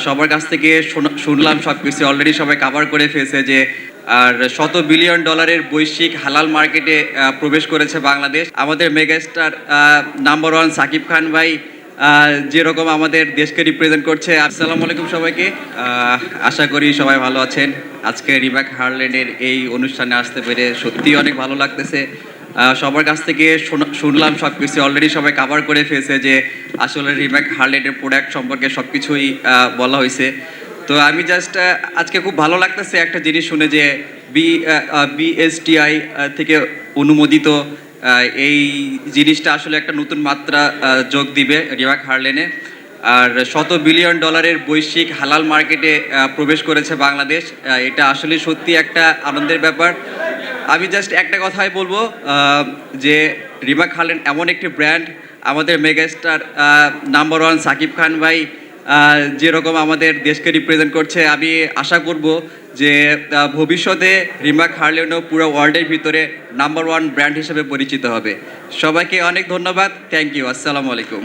সবার কাছ থেকে শোনা- শুনলাম সব কিছু অলরেডি সবাই কাভার করে ফেলছে যে, আর শত বিলিয়ন ডলারের বৈশ্বিক হালাল মার্কেটে প্রবেশ করেছে বাংলাদেশ। আমাদের megastar number one Shakib Khan ভাই যেরকম আমাদের দেশকে রিপ্রেজেন্ট করছে। আসসালামু আলাইকুম সবাইকে। আশা করি সবাই ভালো আছেন। আজকে রিবাক হারল্যান্ডের এই অনুষ্ঠানে আসতে পেরে সত্যি অনেক ভালো লাগতেছে। সবার কাছ থেকে শোনা- শুনলাম সব কিছু অলরেডি সবাই কাভার করে ফেলছে যে আসলে রিম্যাক হার্লেটের প্রোডাক্ট সম্পর্কে সব কিছুই বলা হয়েছে। তো আমি জাস্ট আজকে খুব ভালো লাগতেছে একটা জিনিস শুনে যে বি বিএসটিআই থেকে অনুমোদিত এই জিনিসটা আসলে একটা নতুন মাত্রা যোগ দিবে রিমাক হার্লেনে। আর শত বিলিয়ন ডলারের বৈশ্বিক হালাল মার্কেটে প্রবেশ করেছে বাংলাদেশ। এটা আসলে সত্যি একটা আনন্দের ব্যাপার। আমি জাস্ট একটা কথাই বলব যে রিমা খালেন এমন একটি ব্র্যান্ড আমাদের megastar number one Shakib Khan ভাই যেরকম আমাদের দেশকে রিপ্রেজেন্ট করছে। আমি আশা করব যে ভবিষ্যতে রিমা হার্লেনও পুরো ওয়ার্ল্ডের ভিতরে নাম্বার ওয়ান ব্র্যান্ড হিসেবে পরিচিত হবে। সবাইকে অনেক ধন্যবাদ। থ্যাংক ইউ আসসালামু আলাইকুম